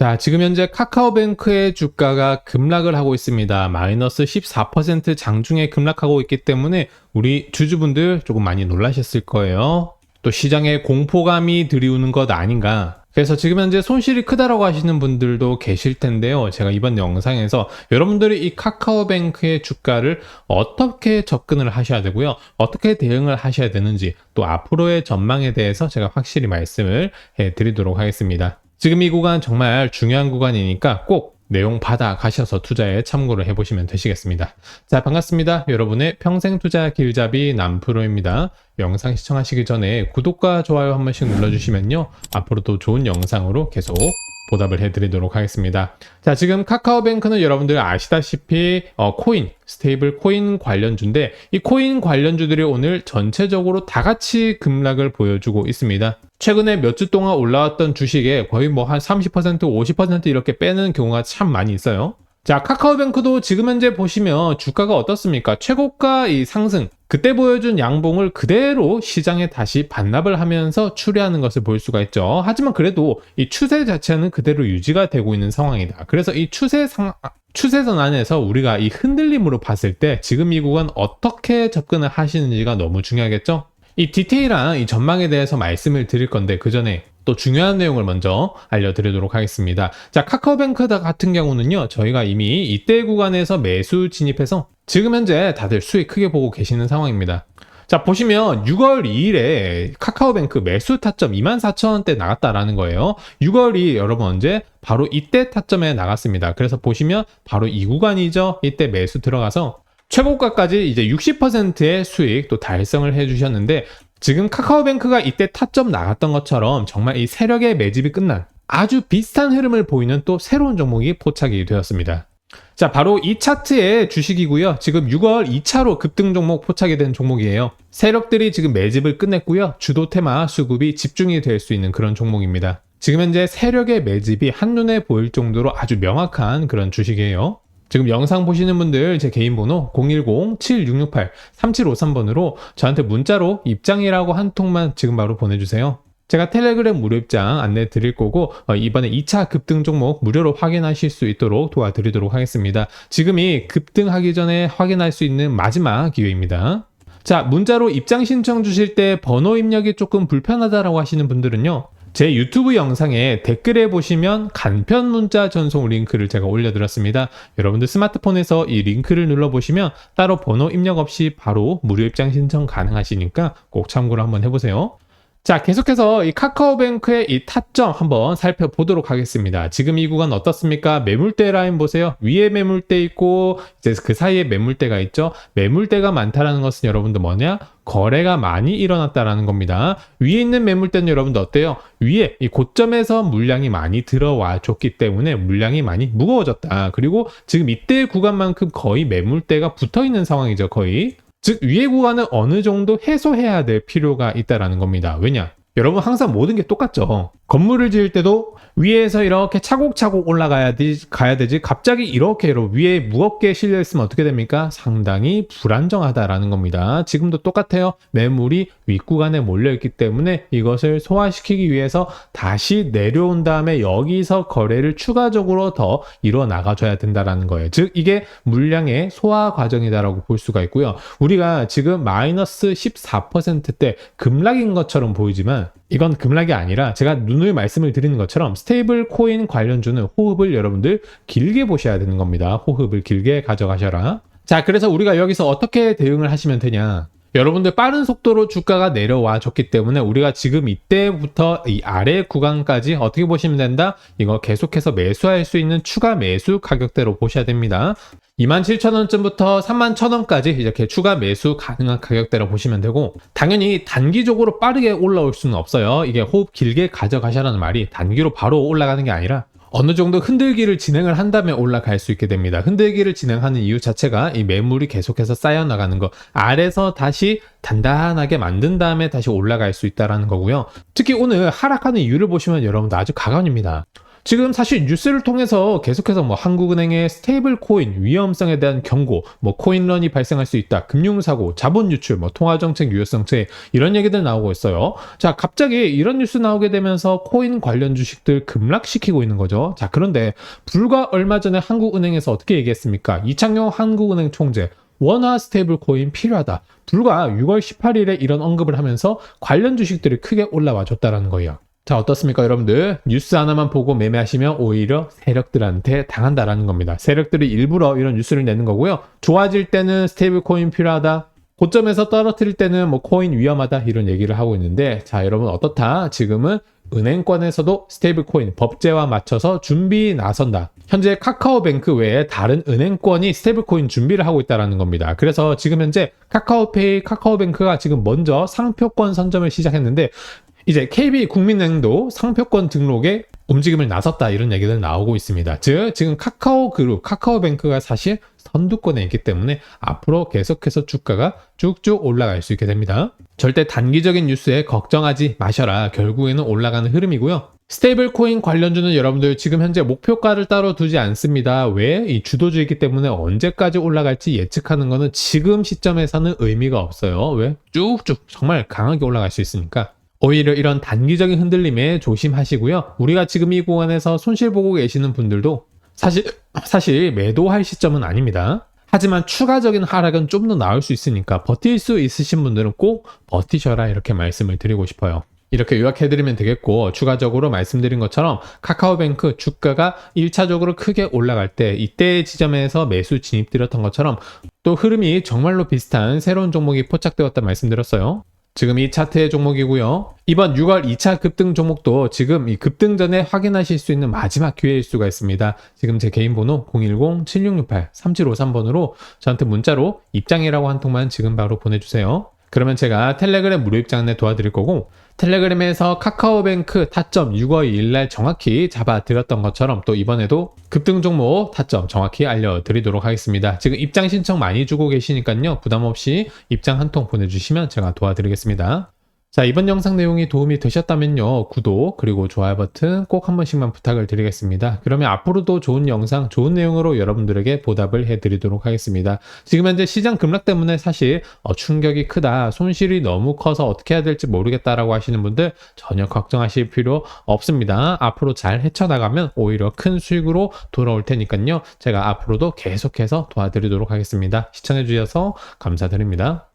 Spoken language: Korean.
자, 지금 현재 카카오뱅크의 주가가 급락을 하고 있습니다. 마이너스 14% 장중에 급락하고 있기 때문에 우리 주주분들 조금 많이 놀라셨을 거예요. 또 시장에 공포감이 들이우는 것 아닌가. 그래서 지금 현재 손실이 크다라고 하시는 분들도 계실 텐데요. 제가 이번 영상에서 여러분들이 이 카카오뱅크의 주가를 어떻게 접근을 하셔야 되고요. 어떻게 대응을 하셔야 되는지 또 앞으로의 전망에 대해서 제가 확실히 말씀을 해 드리도록 하겠습니다. 지금 이 구간 정말 중요한 구간이니까 꼭 내용 받아 가셔서 투자에 참고를 해보시면 되시겠습니다. 자, 반갑습니다. 여러분의 평생 투자 길잡이 남프로입니다. 영상 시청하시기 전에 구독과 좋아요 한 번씩 눌러주시면요. 앞으로도 좋은 영상으로 계속 보답을 해드리도록 하겠습니다. 자, 지금 카카오뱅크는 여러분들 아시다시피 어, 코인, 스테이블 코인 관련주인데 이 코인 관련주들이 오늘 전체적으로 다 같이 급락을 보여주고 있습니다. 최근에 몇 주 동안 올라왔던 주식에 거의 뭐 한 30%, 50% 이렇게 빼는 경우가 참 많이 있어요. 자, 카카오뱅크도 지금 현재 보시면 주가가 어떻습니까? 최고가 이 상승, 그때 보여준 양봉을 그대로 시장에 다시 반납을 하면서 추리하는 것을 볼 수가 있죠. 하지만 그래도 이 추세 자체는 그대로 유지가 되고 있는 상황이다. 그래서 이 추세 상, 추세선 안에서 우리가 이 흔들림으로 봤을 때 지금 이 구간 어떻게 접근을 하시는지가 너무 중요하겠죠? 이 디테일한 이 전망에 대해서 말씀을 드릴 건데 그 전에 또 중요한 내용을 먼저 알려드리도록 하겠습니다. 자, 카카오뱅크 같은 경우는요, 저희가 이미 이때 구간에서 매수 진입해서 지금 현재 다들 수익 크게 보고 계시는 상황입니다. 자, 보시면 6월 2일에 카카오뱅크 매수 타점 24,000원대 나갔다라는 거예요. 6월이 여러분 언제? 바로 이때 타점에 나갔습니다. 그래서 보시면 바로 이 구간이죠. 이때 매수 들어가서 최고가까지 이제 60%의 수익 또 달성을 해주셨는데 지금 카카오뱅크가 이때 타점 나갔던 것처럼 정말 이 세력의 매집이 끝난 아주 비슷한 흐름을 보이는 또 새로운 종목이 포착이 되었습니다. 자, 바로 이 차트의 주식이고요. 지금 6월 2차로 급등 종목 포착이 된 종목이에요. 세력들이 지금 매집을 끝냈고요. 주도 테마 수급이 집중이 될 수 있는 그런 종목입니다. 지금 현재 세력의 매집이 한눈에 보일 정도로 아주 명확한 그런 주식이에요. 지금 영상 보시는 분들 제 개인 번호 010-7668-3753번으로 저한테 문자로 입장이라고 한 통만 지금 바로 보내주세요. 제가 텔레그램 무료 입장 안내 드릴 거고 어, 이번에 2차 급등 종목 무료로 확인하실 수 있도록 도와드리도록 하겠습니다. 지금이 급등하기 전에 확인할 수 있는 마지막 기회입니다. 자, 문자로 입장 신청 주실 때 번호 입력이 조금 불편하다라고 하시는 분들은요. 제 유튜브 영상에 댓글에 보시면 간편 문자 전송 링크를 제가 올려드렸습니다. 여러분들 스마트폰에서 이 링크를 눌러보시면 따로 번호 입력 없이 바로 무료 입장 신청 가능하시니까 꼭 참고를 한번 해보세요. 자, 계속해서 이 카카오뱅크의 이 타점 한번 살펴보도록 하겠습니다. 지금 이 구간 어떻습니까? 매물대 라인 보세요. 위에 매물대 있고, 이제 그 사이에 매물대가 있죠. 매물대가 많다라는 것은 여러분들 뭐냐? 거래가 많이 일어났다라는 겁니다. 위에 있는 매물대는 여러분들 어때요? 위에 이 고점에서 물량이 많이 들어와 줬기 때문에 물량이 많이 무거워졌다. 그리고 지금 이때 구간만큼 거의 매물대가 붙어 있는 상황이죠, 거의. 즉 위의 구간을 어느 정도 해소해야 될 필요가 있다라는 겁니다. 왜냐? 여러분 항상 모든 게 똑같죠. 건물을 지을 때도 위에서 이렇게 차곡차곡 올라가야 되, 가야 되지 갑자기 이렇게 위에 무겁게 실려 있으면 어떻게 됩니까? 상당히 불안정하다라는 겁니다. 지금도 똑같아요. 매물이 윗구간에 몰려 있기 때문에 이것을 소화시키기 위해서 다시 내려온 다음에 여기서 거래를 추가적으로 더 이루어 나가줘야 된다라는 거예요. 즉 이게 물량의 소화 과정이다라고 볼 수가 있고요. 우리가 지금 마이너스 14%대 급락인 것처럼 보이지만 이건 급락이 아니라 제가 눈을 말씀을 드리는 것처럼 스테이블 코인 관련주는 호흡을 여러분들 길게 보셔야 되는 겁니다. 호흡을 길게 가져가셔라. 자, 그래서 우리가 여기서 어떻게 대응을 하시면 되냐? 여러분들 빠른 속도로 주가가 내려와 줬기 때문에 우리가 지금 이때부터 이 아래 구간까지 어떻게 보시면 된다? 이거 계속해서 매수할 수 있는 추가 매수 가격대로 보셔야 됩니다. 27,000원쯤부터 31,000원까지 이렇게 추가 매수 가능한 가격대로 보시면 되고 당연히 단기적으로 빠르게 올라올 수는 없어요. 이게 호흡 길게 가져가셔라는 말이 단기로 바로 올라가는 게 아니라 어느 정도 흔들기를 진행을 한 다음에 올라갈 수 있게 됩니다. 흔들기를 진행하는 이유 자체가 이 매물이 계속해서 쌓여나가는 거 아래서 다시 단단하게 만든 다음에 다시 올라갈 수 있다라는 거고요. 특히 오늘 하락하는 이유를 보시면 여러분들 아주 가관입니다. 지금 사실 뉴스를 통해서 계속해서 뭐 한국은행의 스테이블 코인 위험성에 대한 경고, 뭐 코인런이 발생할 수 있다, 금융사고, 자본 유출, 뭐 통화정책 유효성 체 이런 얘기들 나오고 있어요. 자, 갑자기 이런 뉴스 나오게 되면서 코인 관련 주식들 급락시키고 있는 거죠. 자, 그런데 불과 얼마 전에 한국은행에서 어떻게 얘기했습니까? 이창용 한국은행 총재 원화 스테이블 코인 필요하다. 불과 6월 18일에 이런 언급을 하면서 관련 주식들이 크게 올라와 줬다라는 거예요. 자, 어떻습니까, 여러분들? 뉴스 하나만 보고 매매하시면 오히려 세력들한테 당한다라는 겁니다. 세력들이 일부러 이런 뉴스를 내는 거고요. 좋아질 때는 스테이블 코인 필요하다. 고점에서 떨어뜨릴 때는 뭐 코인 위험하다 이런 얘기를 하고 있는데 자 여러분 어떻다 지금은 은행권에서도 스테이블 코인 법제화 맞춰서 준비 나선다. 현재 카카오뱅크 외에 다른 은행권이 스테이블 코인 준비를 하고 있다라는 겁니다. 그래서 지금 현재 카카오페이, 카카오뱅크가 지금 먼저 상표권 선점을 시작했는데 이제 KB 국민은행도 상표권 등록에 움직임을 나섰다 이런 얘기들 나오고 있습니다. 즉 지금 카카오 그룹, 카카오뱅크가 사실 선두권에 있기 때문에 앞으로 계속해서 주가가 쭉쭉 올라갈 수 있게 됩니다. 절대 단기적인 뉴스에 걱정하지 마셔라. 결국에는 올라가는 흐름이고요. 스테이블 코인 관련주는 여러분들 지금 현재 목표가를 따로 두지 않습니다. 왜? 이 주도주이기 때문에 언제까지 올라갈지 예측하는 거는 지금 시점에서는 의미가 없어요. 왜? 쭉쭉 정말 강하게 올라갈 수 있으니까. 오히려 이런 단기적인 흔들림에 조심하시고요. 우리가 지금 이 구간에서 손실 보고 계시는 분들도 사실 사실 매도할 시점은 아닙니다. 하지만 추가적인 하락은 좀 더 나올 수 있으니까 버틸 수 있으신 분들은 꼭 버티셔라 이렇게 말씀을 드리고 싶어요. 이렇게 요약해드리면 되겠고 추가적으로 말씀드린 것처럼 카카오뱅크 주가가 1차적으로 크게 올라갈 때 이때 지점에서 매수 진입드렸던 것처럼 또 흐름이 정말로 비슷한 새로운 종목이 포착되었다 말씀드렸어요. 지금 이 차트의 종목이고요. 이번 6월 2차 급등 종목도 지금 이 급등 전에 확인하실 수 있는 마지막 기회일 수가 있습니다. 지금 제 개인 번호 010-7668-3753번으로 저한테 문자로 입장이라고 한 통만 지금 바로 보내주세요. 그러면 제가 텔레그램 무료 입장 안내 도와드릴 거고 텔레그램에서 카카오뱅크 타점 6월 2일 날 정확히 잡아드렸던 것처럼 또 이번에도 급등 종목 타점 정확히 알려드리도록 하겠습니다. 지금 입장 신청 많이 주고 계시니까요. 부담 없이 입장 한 통 보내주시면 제가 도와드리겠습니다. 자, 이번 영상 내용이 도움이 되셨다면요. 구독, 그리고 좋아요 버튼 꼭 한 번씩만 부탁을 드리겠습니다. 그러면 앞으로도 좋은 영상, 좋은 내용으로 여러분들에게 보답을 해드리도록 하겠습니다. 지금 현재 시장 급락 때문에 사실 어, 충격이 크다, 손실이 너무 커서 어떻게 해야 될지 모르겠다라고 하시는 분들 전혀 걱정하실 필요 없습니다. 앞으로 잘 헤쳐나가면 오히려 큰 수익으로 돌아올 테니까요. 제가 앞으로도 계속해서 도와드리도록 하겠습니다. 시청해주셔서 감사드립니다.